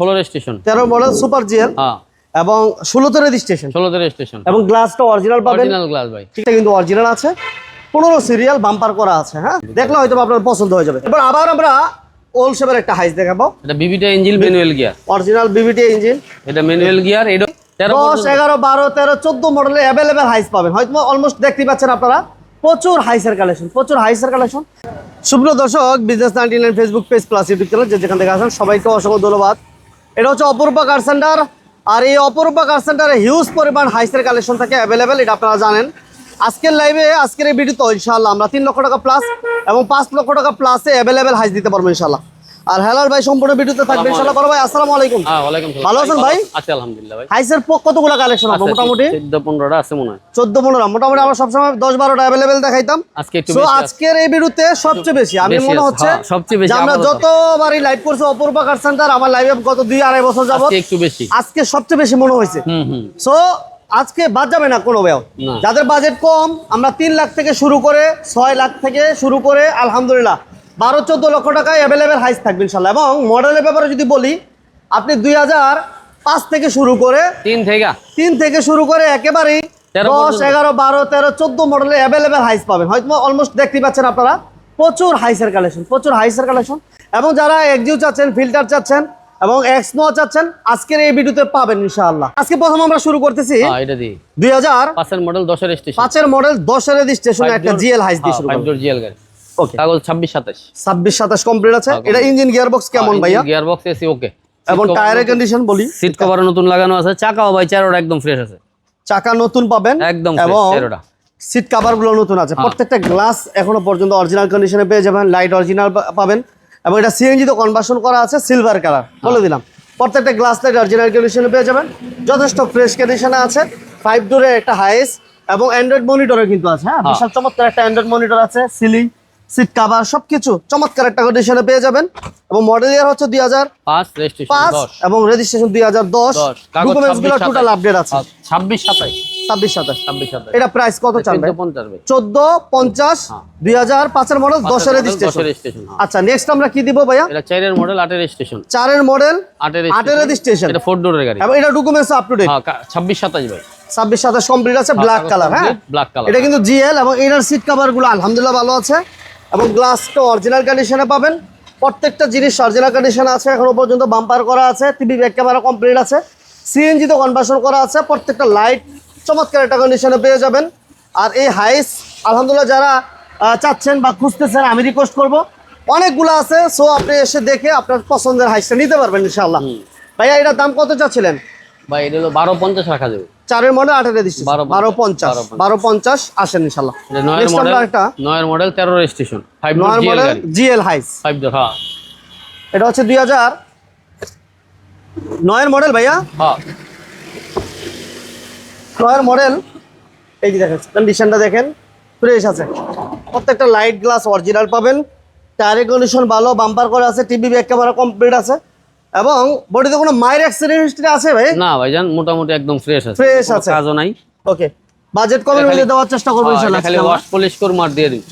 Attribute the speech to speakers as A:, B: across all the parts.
A: ষোলো স্টেশন
B: তেরো model super GL এবং ষোলোতে রেজিস্ট্রেশন
A: ষোলোতে স্টেশন
B: এবং গ্লাসটা অরিজিনাল পাবেন।
A: অরিজিনাল গ্লাস ভাই।
B: এটা কিন্তু অরিজিনাল আছে। পনেরো সিরিয়াল বাম্পার করা আছে হ্যাঁ? দেখলে হয়তো আপনার পছন্দ হয়ে যাবে। এবার আবার আমরা ওল শেপের একটা হাইস দেখাবো।
A: এটা বিবিটা engine manual gear
B: original VVT engine
A: এটা ম্যানুয়াল গিয়ার এটা তেরো
B: দশ এগারো বারো তেরো চোদ্দ মডেলের অ্যাভেলেবেল হাইস পাবেন। হয়তো অলমোস্ট দেখতে পাচ্ছেন আপনারা প্রচুর হাইসের কালেকশন প্রচুর হাইসের কালেকশন সুপ্রিয় দর্শক business ninety nine Facebook page plus YouTube channel যে যেখান থেকে আসেন সবাইকে অসংখ্য ধন্যবাদ। এটা হচ্ছে অপরূপা কার সেন্টার আর এই অপরূপা কার সেন্টারে হিউজ পরিমাণ হাইসের কালেকশন থাকে অ্যাভেলেবেল এটা আপনারা জানেন। আজকের লাইভে আজকের এই ভিডিও তো ইনশাআল্লাহ আমরা তিন লক্ষ টাকা প্লাস এবং পাঁচ লক্ষ টাকা প্লাসে অ্যাভেলেবেল হাইস দিতে পারব ইনশাআল্লাহ। আর হেলাল ভাই সম্পূর্ণ ভিডিওতে থাকবে ইনশাআল্লাহ। করো ভাই আসসালামু আলাইকুম।
A: হ্যাঁ ওয়ালাইকুম সালাম।
B: ভালো আছেন ভাই?
A: আছে আলহামদুলিল্লাহ ভাই।
B: হাইসের কতগুলো কালেকশন
A: আছে,
B: মোটামুটি?
A: চোদ্দ পনেরোটা আছে মনে হয়।
B: চোদ্দ পনেরো মোটামুটি আমরা সবসময় দশ বারোটা অ্যাভেলেবেল দেখাইতাম।
A: আজকে একটু বেশি।
B: আজকের এই বিরুতে সবচেয়ে বেশি। আমি মনে হচ্ছে
A: হ্যাঁ, সবচেয়ে বেশি
B: আমরা যতবারই লাইভ করছি অপরূপা কার সেন্টার আমার লাইভে গত দুই আড়াই বছর যাবত
A: আজকে একটু বেশি।
B: আজকে সবচেয়ে বেশি মনে হয়েছে।
A: হুম হুম।
B: সো আজকে বাদ যাবে না কোনো ব্যয়। যাদের বাজেট কম আমরা তিন লাখ থেকে শুরু করে ছয় লাখ থেকে শুরু করে আলহামদুলিল্লাহ। বারো চোদ্দ লক্ষ টাকায় অ্যাভেলেবেল হাইস থাকবে ইনশাল্লাহ এবং মডেলের ব্যাপারে যদি বলি আপনি দুই হাজার পাঁচ থেকে শুরু করে
A: তিন থেকে।
B: তিন থেকে শুরু করে একেবারেই দশ এগারো বারো তেরো চোদ্দ মডেলে অ্যাভেলেবেল হাইস পাবেন। হয়তো অলমোস্ট দেখতে পাচ্ছেন আপনারা প্রচুর হাইসের কালেকশন প্রচুর হাইসের কালেকশন এবং যারা এক্সিউ চাচ্ছেন ফিল্টার চাচ্ছেন এবং এক্সনো চাচ্ছেন আজকের এই ভিডিওতে পাবেন ইনশাআল্লাহ। আজকে প্রথম আমরা শুরু করতেছি
A: হ্যাঁ এটা দিই
B: হাজার
A: পাঁচের মডেল দশের স্টেশন
B: পাঁচের মডেল দশের স্টেশনে একটা জিএল হাইস দিয়ে শুরু করব।
A: ডোর জিএল গাড়ি
B: ওকে
A: কাগজ ছাব্বিশ সাতাশ।
B: ছাব্বিশ সাতাশ কমপ্লিট আছে। এটা ইঞ্জিন গিয়ার বক্স কেমন ভাইয়া?
A: গিয়ার বক্স এসি ওকে
B: এবং টায়ারের কন্ডিশন বলি।
A: সিট কভার নতুন লাগানো আছে। চাকাও ভাই চারোটা একদম ফ্রেশ আছে।
B: চাকা নতুন পাবেন।
A: একদম চারোটা।
B: সিট কাভারগুলো নতুন আছে।
A: হ্যাঁ।
B: প্রত্যেকটা গ্লাস এখনও পর্যন্ত অরিজিনাল কন্ডিশনে পেয়ে যাবেন। লাইট অরিজিনাল পাবেন। এবং এটা সিএনজি তো কনভার্সন করা আছে সিলভার কালার
A: হ্যাঁ।
B: বলে দিলাম। প্রত্যেকটা গ্লাস লাইট অরিজিনাল কন্ডিশনে পেয়ে যাবেন। যথেষ্ট ফ্রেশ কন্ডিশনে আছে। ফাইভ ডোরের একটা হাইস এবং অ্যান্ড্রয়েড মনিটরও কিন্তু আছে হ্যাঁ। বিশাল চমৎকার একটা অ্যান্ড্রয়েড মনিটর আছে সিলিং সিট কাভার সবকিছু চমৎকার একটা কন্ডিশনে পেয়ে যাবেন। এবং মডেল ইয়ার হচ্ছে দুই হাজার
A: পাঁচ রেজিস্ট্রেশন
B: এবং রেজিস্ট্রেশন দুই হাজার দশ।
A: ডকুমেন্টসগুলো
B: টোটাল আপডেট আছে।
A: ছাব্বিশ সাতাশ।
B: ছাব্বিশ সাতাশ।
A: ছাব্বিশ সাতাশ।
B: এটা প্রাইস কত?
A: চোদ্দ পঞ্চাশ হ্যাঁ।
B: দুই হাজার পাঁচের মডেল দশের রেজিস্ট্রেশন
A: হ্যাঁ।
B: আচ্ছা নেক্সট আমরা কি দিব ভাইয়া?
A: এটা চারের মডেল আটের
B: চারের মডেল
A: আটের
B: রেজিস্ট্রেশন
A: এটা ফোর ডোরের গাড়ি।
B: এবং এটা ডকুমেন্টস আপ টু ডেট
A: ছাব্বিশ সাতাশ ভাই।
B: ছাব্বিশ সাতাশ কমপ্লিট আছে ব্ল্যাক কালার হ্যাঁ।
A: ব্ল্যাক কালার
B: এটা কিন্তু জিএল এবং এটার সিট কাভারগুলো আলহামদুলিল্লাহ ভালো আছে। এবং গ্লাসটা অরিজিনাল কন্ডিশনে পাবেন। প্রত্যেকটা জিনিস অরিজিনাল কন্ডিশনে আছে এখনও পর্যন্ত বাম্পার করা আছে টিভি ব্যাক ক্যামেরা কমপ্লিট আছে সিএনজি তো কনভার্সন করা আছে প্রত্যেকটা লাইট চমৎকার একটা কন্ডিশনে পেয়ে যাবেন। আর এই হাইস আলহামদুলিল্লাহ যারা চাচ্ছেন বা খুঁজতেছেন আমি রিকোয়েস্ট করব। অনেকগুলো আছে সো আপনি এসে দেখে আপনার পছন্দের হাইসটা নিতে পারবেন ইনশাআল্লাহ। ভাইয়া এটার দাম কত চাচ্ছিলেন?
A: ভাই এটা হলো বারো পঞ্চাশ রাখা যাবে।
B: চারের মডেল আটের রেজিস্ট্রেশন
A: বারো পঞ্চাশ,
B: বারো পঞ্চাশ। আসেন ইনশাল্লাহ।
A: নয়ের মডেল তেরো registration
B: model GL Hiace
A: five door হ্যাঁ।
B: এটা হচ্ছে দুই হাজার। নয়ের মডেল ভাইয়া?
A: হ্যাঁ।
B: নয়ের মডেল এই যে দেখেন কন্ডিশনটা দেখেন ফ্রেশ আছে। প্রত্যেকটা লাইট গ্লাস অরিজিনাল পাবেন। টায়ারের কন্ডিশন ভালো বাম্পার করে আছে টিভি ব্যাক ক্যামেরা কমপ্লিট আছে। এবং বডিতে কোনো মায়ের অ্যাক্সিডেন্ট হিস্ট্রি আছে ভাই?
A: না ভাইজান মোটামুটি একদম ফ্রেশ আছে। কোনো
B: আছে।
A: কাজও নাই।
B: ওকে বাজেট কমের মধ্যে দেওয়ার চেষ্টা করব
A: হ্যাঁ, এটা
B: ইনশাল্লাহ
A: খালি ওয়াশ পলিশ করে মার দিয়ে দিই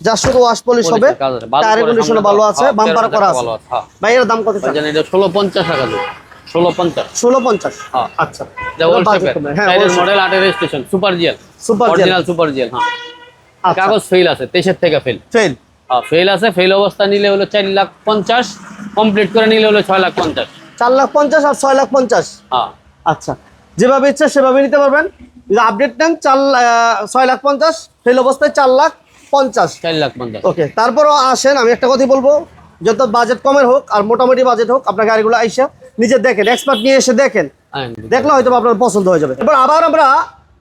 B: যা শুধু ওয়াশ পলিশ হবে। টায়ারের
A: করে
B: কন্ডিশন ভালো আছে
A: হ্যাঁ,
B: বাম্পার করা আছে।
A: হ্যাঁ।
B: ভাই এর দাম কত
A: ভাইজান এটা ষোলো পঞ্চাশ টাকা দেবো। ষোলো পঞ্চাশ।
B: ষোলো
A: হ্যাঁ।
B: আচ্ছা।
A: এটা ওল শেপের।
B: হ্যাঁ ওল
A: মডেল আটের station super GL
B: Super gel।
A: Original super GL হ্যাঁ।
B: আচ্ছা।
A: কাগজ ফেল আছে তেইশের থেকে ফেল
B: ফেল
A: হ্যাঁ ফেল আছে ফেল অবস্থা নিলে হলো চার লাখ পঞ্চাশ কমপ্লিট করে নিলে হলো ছয় লাখ পঞ্চাশ।
B: চার লাখ পঞ্চাশ আর ছয় লাখ পঞ্চাশ?
A: হ্যাঁ।
B: আচ্ছা যেভাবে ইচ্ছা সেভাবে নিতে পারবেন। আপডেট নেন চার ছয় লাখ পঞ্চাশ ফেল অবস্থায় চার লাখ পঞ্চাশ।
A: চার লাখ পঞ্চাশ।
B: ওকে তারপরও আসেন আমি একটা কথাই বলব যত বাজেট কমের হোক আর মোটামুটি বাজেট হোক আপনার গাড়িগুলো আইসা নিজে দেখেন এক্সপার্ট নিয়ে এসে দেখেন।
A: হ্যাঁ,
B: দেখলে হয়তো আপনার পছন্দ হয়ে যাবে। এবার আবার আমরা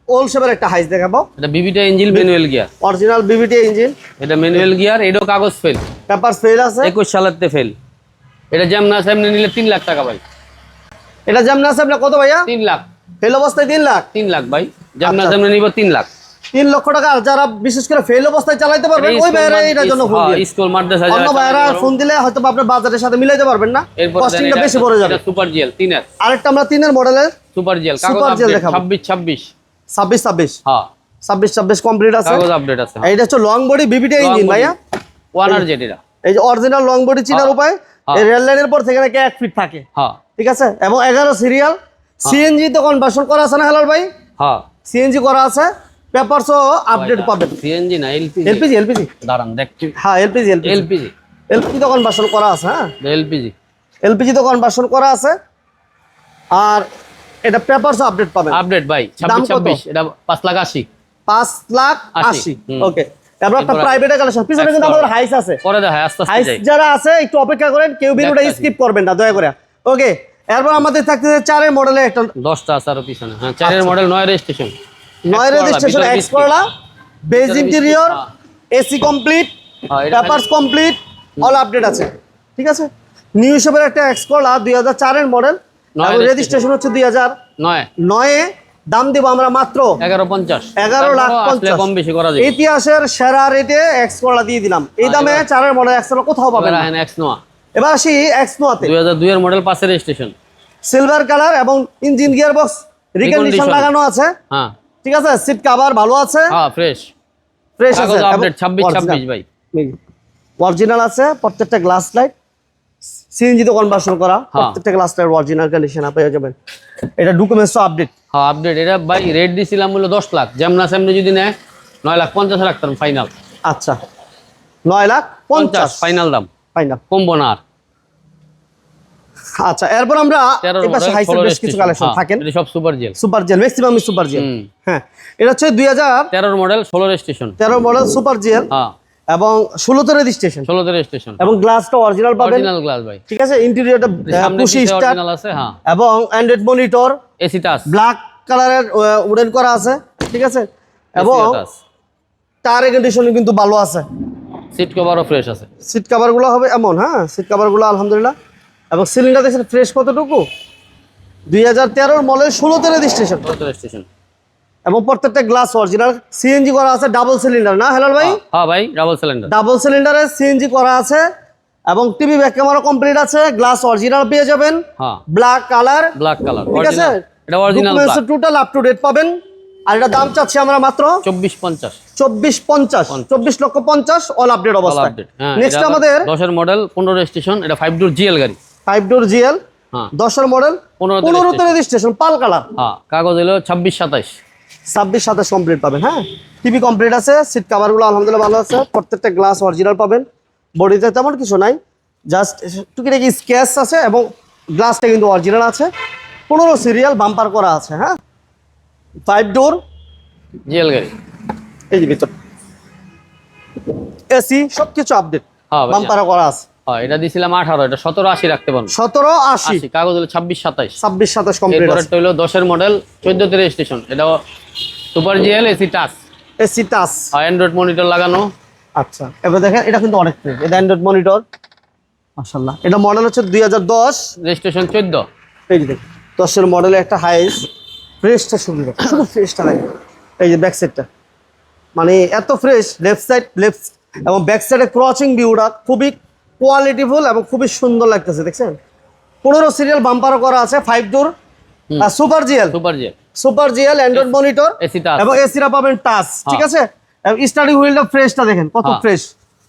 B: ওল শেপের একটা হাইস দেখাবো।
A: এটা বিবিটা engine manual gear
B: original VVT engine
A: এটা ম্যানুয়াল গিয়ার এটাও কাগজ ফেল
B: পেপার ফেল আছে।
A: একুশ সালেরতে ফেল এটা যেমন আছে নিলে তিন লাখ টাকা ভাই।
B: এটা যেমন আছে আপনার কত ভাইয়া?
A: তিন লাখ।
B: ফেল অবস্থায় তিন লাখ?
A: তিন লাখ ভাই। যেমন
B: আচ্ছা।
A: আছে নিব তিন লাখ।
B: তিন লক্ষ টাকা যারা বিশেষ করে ফেল অবস্থায় চালাইতে পারবেন ওই ভাইয়েরা এটার জন্য ফোন দিয়ে
A: স্কুল মাদ্রাসা
B: অন্য ভাইয়েরা ফোন দিলে হয়তো আপনার বাজারের সাথে মিলাইতে পারবেন না। কস্টিংটা বেশি পড়ে যাবে।
A: সুপার জিএল তিনের।
B: আরেকটা আমরা তিনের মডেলের
A: সুপার জিএল কাগজ
B: Super gel
A: আপডেট
B: দেখাবো।
A: ছাব্বিশ ছাব্বিশ। হ্যাঁ।
B: ছাব্বিশ ছাব্বিশ কমপ্লিট আছে।
A: কাগজ আপডেট আছে
B: এইটা হচ্ছে লং বডি বিবিটি ইঞ্জিন ভাইয়া।
A: ওয়ান আর
B: এই যে অরিজিনাল লং বডি চিনার
A: হ্যাঁ।
B: উপায়
A: হ্যাঁ।
B: এই রেল লাইনের পর থেকে নাকি এক ফিট থাকে।
A: হ্যাঁ।
B: ঠিক আছে? এবং এগারো সিরিয়াল সিএনজি তো কনভার্সন করা আছে না হেলাল ভাই?
A: হ্যাঁ।
B: সিএনজি করা আছে। পেপারসও আপডেট পাবেন।
A: সিএনজি না এলপিজি
B: এলপিজি এলপিজি
A: দাঁড়ান দেখছি।
B: হ্যাঁ এলপিজি এলপিজি
A: এলপিজি
B: তো কনভার্সন করা আছে হ্যাঁ।
A: এলপিজি
B: এলপিজি তো কনভার্সন করা আছে। আর এটা পেপারসও আপডেট পাবেন।
A: আপডেট ভাই
B: দাম
A: ছাব্বিশ
B: কত?
A: ছাব্বিশ এটা পাঁচ লাখ আশি।
B: পাঁচ লাখ
A: আশি,
B: আশি
A: হুম।
B: ওকে। তারপর একটা প্রাইভেট কালেকশন পিছনে কিন্তু আমাদের হাইস আছে।
A: পরে দেখা আস্তে আস্তে
B: হাইস যারা আছে একটু অপেক্ষা করেন কেউ ভিডিওটা
A: দেখতাছি।
B: স্কিপ করবেন না দয়া করে। ওকে এরপর আমাদের থাকতেছে চারের মডেলে একটা
A: দশটা আছে আরও পিছনে। হ্যাঁ চারের মডেল নয় রেজিস্ট্রেশন
B: নয় registration X Corolla beige interior AC complete
A: এটা
B: পেপারস কমপ্লিট অল আপডেট আছে। ঠিক আছে? নিউ হিসেবের একটা এক্স করলা দুই হাজার চারের মডেল রেজিস্ট্রেশন। হচ্ছে দুই হাজার
A: নয়।
B: নয়ে দাম দিব আমরা মাত্র
A: এগারো পঞ্চাশ।
B: এগারো লাখ পঞ্চাশ।
A: কম বেশি করা যায়
B: ইতিহাসের সেরা রেটে এক্স করলা দিয়ে দিলাম। এই
A: হ্যাঁ,
B: দামে চারের মডেল এক্স কোথাও পাবেন না।
A: X Noah.
B: এবার আসি এক্স নোয়াতে
A: দুই হাজার দুইয়ের মডেল রেজিস্ট্রেশন
B: সিলভার কালার এবং ইঞ্জিন গিয়ার বক্স রিকন্ডিশন লাগানো আছে।
A: হ্যাঁ।
B: ঠিক আছে? সিট কাভার ভালো আছে।
A: হ্যাঁ ফ্রেশ
B: ফ্রেশ আছে।
A: আপডেট ভাই।
B: অরিজিনাল আছে প্রত্যেকটা গ্লাস লাইট সিএনজি তো কনভার্সন করা
A: হ্যাঁ।
B: প্রত্যেকটা লাইট অরিজিনাল কন্ডিশন পেয়ে যাবেন। এটা ডকুমেন্টস আপডেট
A: হ্যাঁ আপডেট এটা ভাই রেট দিছিলাম হলো দশ লাখ। যেমনা সেমনি যদি নেয় নয় লাখ পঞ্চাশ রাখতাম ফাইনাল
B: আচ্ছা। নয় লাখ
A: পঞ্চাশ।
B: পঞ্চাশ
A: ফাইনাল দাম।
B: ফাইনাল
A: কমবো না আর।
B: আচ্ছা এরপর আমরা এপাশে হাইসের
A: ষোলো
B: বেশ কিছু কালেকশন থাকেন।
A: এটা সব super GL
B: super GL maximum super GL হ্যাঁ এটা হচ্ছে দুই হাজার
A: তেরোর মডেল ষোলো রেজিস্ট্রেশন
B: তেরো মডেল সুপার জেল
A: হ্যাঁ।
B: এবং ষোলোতে রেজিস্ট্রেশন
A: ষোলোতে রেজিস্ট্রেশন
B: এবং গ্লাসটা অরিজিনাল পাবেন।
A: অরিজিনাল গ্লাস ভাই।
B: ঠিক আছে? ইন্টেরিয়রটা পুশি স্টার
A: অরিজিনাল আছে? হ্যাঁ।
B: এবং Android monitor
A: AC touch
B: black কালারের উডেন করা আছে। ঠিক আছে? এবং টায়ার কন্ডিশন কিন্তু ভালো আছে।
A: সিট কভারও ফ্রেশ আছে।
B: সিট কাভারগুলো হবে এমন হ্যাঁ? সিট কাভারগুলো আলহামদুলিল্লাহ। এবং সিলিন্ডার দেখছেন ফ্রেশ কতটুকু? দুই হাজার তেরোর মলের ষোলোতে রেজিস্ট্রেশন
A: রেজিস্ট্রেশন
B: এবং প্রত্যেকটা গ্লাস অরিজিনাল সিএনজি করা আছে ডাবল সিলিন্ডার না হেলাল ভাই?
A: হ্যাঁ। ভাই ডাবল সিলিন্ডার
B: ডাবল সিলিন্ডারে সিএনজি করা আছে এবং টিভি ব্যাক ক্যামেরা কমপ্লিট আছে। গ্লাস অরিজিনাল পেয়ে যাবেন।
A: হ্যাঁ।
B: ব্ল্যাক কালার
A: ব্ল্যাক কালার
B: ঠিক আছে?
A: এটা original
B: total up to date পাবেন। আর এটা দাম চাচ্ছি আমরা মাত্র
A: চব্বিশ পঞ্চাশ।
B: চব্বিশ পঞ্চাশ চব্বিশ লক্ষ পঞ্চাশ অল আপডেট অবস্থা
A: হ্যাঁ
B: নেক্সট আমাদের
A: দশের মডেল পনেরো রেজিস্ট্রেশন এটা ফাইভ ডোর জিএল গাড়ি।
B: ফাইভ ডোর জিএল
A: হ্যাঁ।
B: দশের মডেল
A: পনেরোতে
B: রেজিস্ট্রেশন পাল কালার
A: হ্যাঁ কাগজ এলো ছাব্বিশ সাতাইশ।
B: ছাব্বিশ সাতাশ কমপ্লিট পাবেন হ্যাঁ? টিভি কমপ্লিট আছে সিট কাভারগুলো আলহামদুলিল্লাহ ভালো আছে প্রত্যেকটা গ্লাস অরিজিনাল পাবেন। বডিতে তেমন কিছু নাই জাস্ট টুকিটাকি স্কেচ আছে এবং গ্লাসটা কিন্তু অরিজিনাল আছে। পনেরো সিরিয়াল বাম্পার করা আছে হ্যাঁ? ফাইভ ডোর
A: জিএল গাড়ি।
B: এই যে ভিতর। এসি সব কিছু আপডেট বাম্পার করা আছে।
A: এটা দিছিলাম আঠারো এটা সতেরো আশি রাখতে পারব।
B: সতেরো আশি।
A: আশি কাগজ হলো ছাব্বিশ সাতাইশ।
B: ছাব্বিশ সাতাশ কমপ্লিট আছে।
A: হলো দশের মডেল চোদ্দোতে রেজিস্ট্রেশন এটা super GL AC touch
B: AC touch
A: আর অ্যান্ড্রয়েড মনিটর লাগানো।
B: আচ্ছা এবার দেখেন এটা কিন্তু অনেক ফ্রেশ এটা অ্যান্ড্রয়েড মনিটর মাশাল্লাহ এটা মডেল হচ্ছে দুই হাজার দশ।
A: রেজিস্ট্রেশন চোদ্দ।
B: এই যে দেখুন দশের মডেলে একটা হাইস ফ্রেশটা সুবিধা শুধু ফ্রেশটা লাগে এই যে ব্যাক সাইডটা মানে এত ফ্রেশ লেফট সাইড লেফট এবং ব্যাক সাইডে ক্রচিং ভিউটা খুবই কোয়ালিটিফুল এবং খুবই সুন্দর লাগতেছে দেখছেন? পনেরো সিরিয়াল বাম্পারও করা আছে five door super GL
A: super GL
B: super GL Android monitor এবং এসিরা পাবেন টাচ ঠিক আছে? এবং স্টার্টিং হুইলটা ফ্রেশটা দেখেন কত
A: হ্যাঁ।
B: ফ্রেশ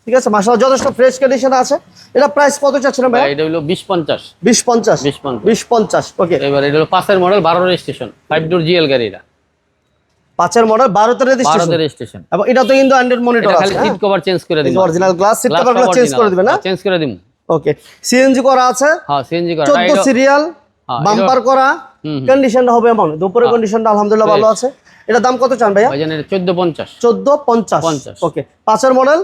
B: ঠিক আছে? মাসাল যথেষ্ট ফ্রেশ কন্ডিশন আছে। এটা প্রাইস কত চাচ্ছেন ভাই
A: এটা হলো বিশ পঞ্চাশ।
B: বিশ পঞ্চাশ।
A: বিশ পঞ্চাশ।
B: বিশ পঞ্চাশ ওকে
A: এবার এটা হলো পাঁচের মডেল বারো রেজিস্ট্রেশন ফাইভ ডোর জিএল গাড়ি এটা
B: পাঁচের মডেল বারোতে রেজিস্ট্রেশন
A: বারোতে রেজিস্ট্রেশন
B: এবং এটা তো কিন্তু অ্যান্ড্রয়েড মনিটর আছে
A: খালি সিট কভার চেঞ্জ করে
B: অরিজিনাল গ্লাস সিট কভারগুলো চেঞ্জ করে দিবেন না?
A: চেঞ্জ করে দিন
B: ওকে সিএনজি করা আছে
A: হ্যাঁ সিএনজি করা।
B: চোদ্দ সিরিয়াল
A: হ্যাঁ,
B: বাম্পার করা। কন্ডিশনটা হবে এমন। দুপুরের কন্ডিশনটা আলহামদুলিল্লাহ ভালো আছে। এটা দাম কত চান ভাইয়া?
A: ভাইজান এটা চোদ্দ পঞ্চাশ।
B: চোদ্দ পঞ্চাশ।
A: পঞ্চাশ।
B: ওকে পাঁচের মডেল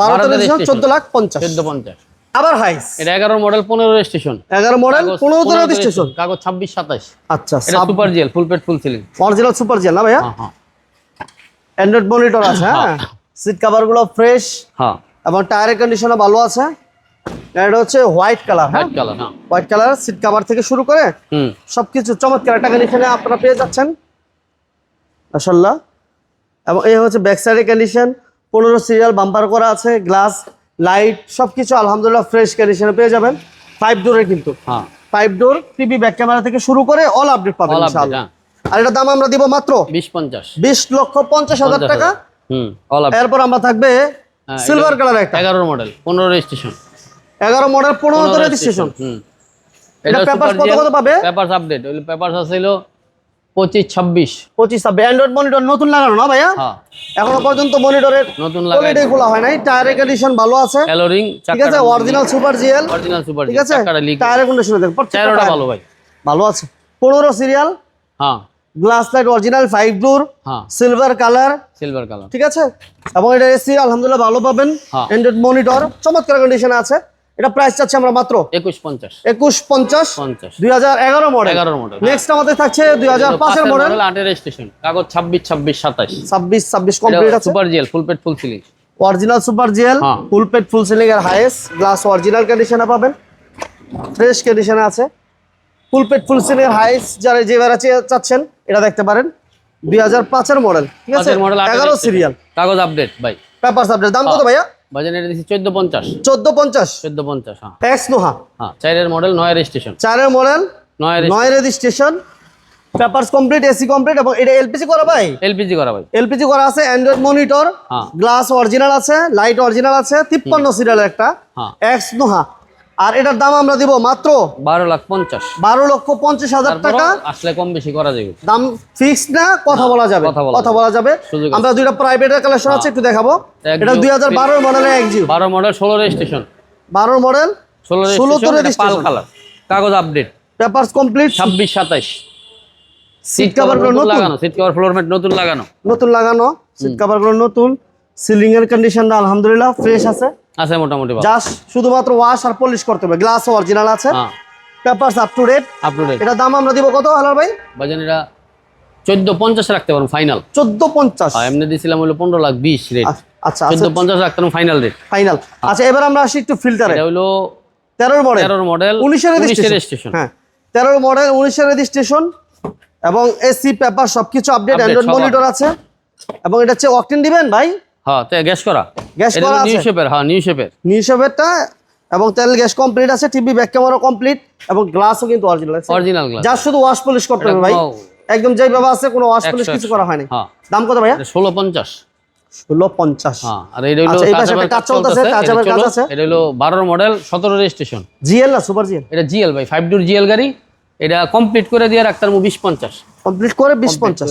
B: বারোতে
A: বারোতে
B: রেজিস্ট্রেশন লাখ পঞ্চাশ।
A: চোদ্দ পঞ্চাশ।
B: আবার হাইস
A: এটা এগারো মডেল পনেরো রেজিস্ট্রেশন
B: এগারো মডেল পনেরোতে রেজিস্ট্রেশন
A: কাগজ ছাব্বিশ সাতাইশ
B: আচ্ছা
A: এটা সুপার জিএল ফুল পেট full ceiling
B: original super GL না ভাইয়া?
A: হ্যাঁ হ্যাঁ।
B: অ্যান্ড্রয়েড মনিটর আছে হ্যাঁ? সিট কাভারগুলো ফ্রেশ
A: হ্যাঁ।
B: এবং টায়ারের কন্ডিশনও ভালো আছে। এটা হচ্ছে হোয়াইট কালার হ্যাঁ?
A: হোয়াইট কালার হ্যাঁ।
B: হোয়াইট কালার সিট কাভার থেকে শুরু করে
A: হুম।
B: সবকিছু চমৎকার একটা কন্ডিশনে আপনারা পেয়ে যাচ্ছেন। মাসাল্লাহ এবং এই হচ্ছে ব্যাক সাইডের কন্ডিশন পনেরো সিরিয়াল বাম্পার করা আছে গ্লাস লাইট সবকিছু আলহামদুলিল্লাহ ফ্রেশ কন্ডিশনে পেয়ে যাবেন। ফাইভ ডোরের কিন্তু।
A: হ্যাঁ।
B: Five door TV back camera থেকে শুরু করে অল আপডেট পাবেন ইনশাআল্লাহ।
A: হ্যাঁ।
B: আর এটা দাম আমরা দিব মাত্র
A: বিশ পঞ্চাশ।
B: বিশ লক্ষ পঞ্চাশ হাজার টাকা।
A: হুম অল
B: এরপর আমরা থাকবে
A: হ্যাঁ,
B: সিলভার কালার একটা।
A: এগারোর মডেল পনেরো রেজিস্ট্রেশন
B: এগারো মডেল পনেরো রেজিস্ট্রেশন
A: হুম।
B: এটা পেপার কত কত পাবে?
A: পেপারস আপডেট পেপারস আছিল পঁচিশ ছাব্বিশ।
B: পঁচিশ ছাব্বিশ। অ্যান্ড্রয়েড মনিটর নতুন লাগানো না ভাইয়া?
A: হ্যাঁ।
B: এখনও পর্যন্ত মনিটরের
A: নতুন লাগাই
B: খোলা হয় নাই। টায়ারের কন্ডিশন ভালো আছে।
A: অ্যালোরিং
B: ঠিক আছে original super GL
A: original super
B: ঠিক আছে টায়ারের কন্ডিশন দেখো প্রত্যেকটা
A: চারোটা
B: টায়ার
A: ভালো ভাই।
B: ভালো আছে। পনেরো সিরিয়াল
A: হ্যাঁ।
B: গ্লাস লাইট অরিজিনাল ফাইভ ব্লুর
A: হ্যাঁ।
B: সিলভার কালার
A: সিলভার কালার
B: ঠিক আছে? এবং এটা এসি আলহামদুলিল্লাহ ভালো পাবেন। অ্যান্ড্রয়েড মনিটর চমৎকার কন্ডিশনে আছে। এটা প্রাইস চাচ্ছি আমরা মাত্র
A: একুশ পঞ্চাশ।
B: একুশ পঞ্চাশ।
A: পঞ্চাশ।
B: দুই হাজার এগারো মডেল
A: এগারোর মডেল
B: নেক্সট আমাদের থাকছে দুই হাজার পাঁচের মডেল
A: আটের স্টেশন কাগজ ছাব্বিশ ছাব্বিশ সাতাশ
B: ছাব্বিশ ছাব্বিশ কমপ্লিট আছে।
A: সুপার জিএল ফুল পেট ফুল সিলিং
B: অরিজিনাল সুপার
A: হ্যাঁ।
B: ফুল পেট ফুল সিলিং এর হাইয়েস্ট গ্লাস অরিজিনাল কন্ডিশনে পাবেন। ফ্রেশ কন্ডিশনে আছে। ফুল পেট ফুল সিলিং এর হাইয়েস্ট যারা যে বেড়াচ্ছে চাচ্ছেন এটা দেখতে পারেন। দুই হাজার পাঁচের মডেল ঠিক আছে?
A: মডেল
B: এগারো সিরিয়াল
A: কাগজ আপডেট ভাই।
B: পেপার সাবজেক্ট দাম কত ভাইয়া?
A: বাজার এটা চোদ্দ পঞ্চাশ।
B: চোদ্দ পঞ্চাশ।
A: হ্যাঁ।
B: এক্স নোহা
A: হ্যাঁ চারের মডেল নয়ের স্টেশন
B: চারের মডেল
A: নয়
B: নয় registration papers complete AC complete এবং এটা এলপিজি করা ভাই?
A: এলপিজি করা ভাই।
B: এলপিজি করা আছে অ্যান্ড্রয়েড মনিটর
A: হ্যাঁ।
B: গ্লাস অরিজিনাল আছে লাইট অরিজিনাল আছে তিপ্পান্ন সিরিয়ালের একটা।
A: হ্যাঁ।
B: এক্স নোহা আর এটার দাম আমরা দিব মাত্র
A: বারো লাখ পঞ্চাশ।
B: বারো লক্ষ পঞ্চাশ হাজার টাকা।
A: আসলে কম বেশি করা যাবে।
B: দাম ফিক্সড না কথা বলা যাবে
A: কথা বলা
B: যাবে। আমরা দুইটা প্রাইভেটের কালেকশন আছে একটু দেখাবো। এটা দুই হাজার বারোর মডেলের এক জিও
A: বারো মডেল ষোলো রেজিস্ট্রেশন
B: বারোর মডেল
A: ষোলো
B: তো
A: পাল কালার কাগজ আপডেট
B: পেপারস কমপ্লিট
A: ছাব্বিশ সাতাশ
B: সিট কাভার
A: নতুন
B: নতুন?
A: লাগানো সিট কভার ফ্লোর ম্যাট নতুন লাগানো।
B: নতুন লাগানো সিট কাভারগুলো নতুন। সিলিং এর কন্ডিশনটা আলহামদুলিল্লাহ ফ্রেশ আছে।
A: আছে মোটামুটি
B: জাস্ট শুধুমাত্র ওয়াশ আর পলিশ করতে হবে। গ্লাস অরিজিনাল আছে।
A: হ্যাঁ।
B: Papers up to date
A: up to date
B: এটা দাম আমরা দিব কত হালার ভাই?
A: বাজান এটা চোদ্দ পঞ্চাশ রাখতে পারুন ফাইনাল
B: চোদ্দ পঞ্চাশ।
A: এমনি দিয়েছিলাম হলো পনেরো লাখ বিশ রেট
B: আচ্ছা
A: চোদ্দ পঞ্চাশ রাখতে ফাইনাল রেট
B: ফাইনাল আচ্ছা এবার আমরা আসি একটু ফিল্টারে
A: এটা হলো
B: তেরোর মডেল
A: তেরোর মডেল
B: উনিশের
A: রেজিস্ট্রেশন
B: রেজিস্ট্রেশন হ্যাঁ। তেরোর মডেল উনিশের রেজিস্ট্রেশন এবং এসি পেপার সবকিছু আপডেট অ্যান্ড্রয়েড মনিটর আছে। এবং এটা হচ্ছে অকটেন দিবেন ভাই?
A: হ্যাঁ তো গ্যাস করা।
B: গ্যাস করা
A: নিউ
B: আছে?
A: শেপের হ্যাঁ নিউ শেপের
B: নিউশেপেরটা এবং তেল গ্যাস কমপ্লিট আছে টিভি ব্যাক ক্যামেরা কমপ্লিট এবং গ্লাসও কিন্তু অরিজিনাল আছে।
A: অরিজিনাল গ্লাস
B: যা শুধু ওয়াশ পলিশ করতে হবে ভাই।
A: একদম।
B: আছে কোনো ওয়াশ পলিশ কিছু করা হয়নি।
A: হ্যাঁ।
B: দাম কত ভাইয়া?
A: এটা ষোলো পঞ্চাশ।
B: ষোলো পঞ্চাশ।
A: হ্যাঁ আর এটা হলো
B: আচ্ছা, এই পাশে
A: কাঁচামাল
B: একটা কাজ
A: কাজ
B: চলতেছে,
A: চলতেছে,
B: কাজ আছে।
A: এটা হলো বারোর মডেল সতেরো রেজিস্ট্রেশন
B: জিএল না সুপার জিএল?
A: এটা জিএল ভাই ফাইভ ডোর জিএল গাড়ি। এটা কমপ্লিট করে দিয়ে রাখতাম বিশ পঞ্চাশ।
B: কমপ্লিট করে বিশ পঞ্চাশ।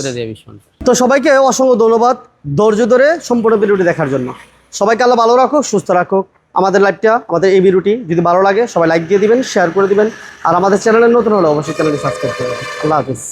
B: তো সবাইকে অসংখ্য ধন্যবাদ ধৈর্য ধরে সম্পূর্ণ ভিডিওটি দেখার জন্য। সবাইকে আল্লাহ ভালো রাখুক, সুস্থ রাখুক। আমাদের লাইভটা আমাদের এই ভিডিওটি যদি ভালো লাগে, সবাই লাইক দিয়ে দিবেন শেয়ার করে দিবেন। আর আমাদের চ্যানেলের নতুন হলে অবশ্যই চ্যানেলটি সাবস্ক্রাইব করবেন আল্লাহ হাফিজ।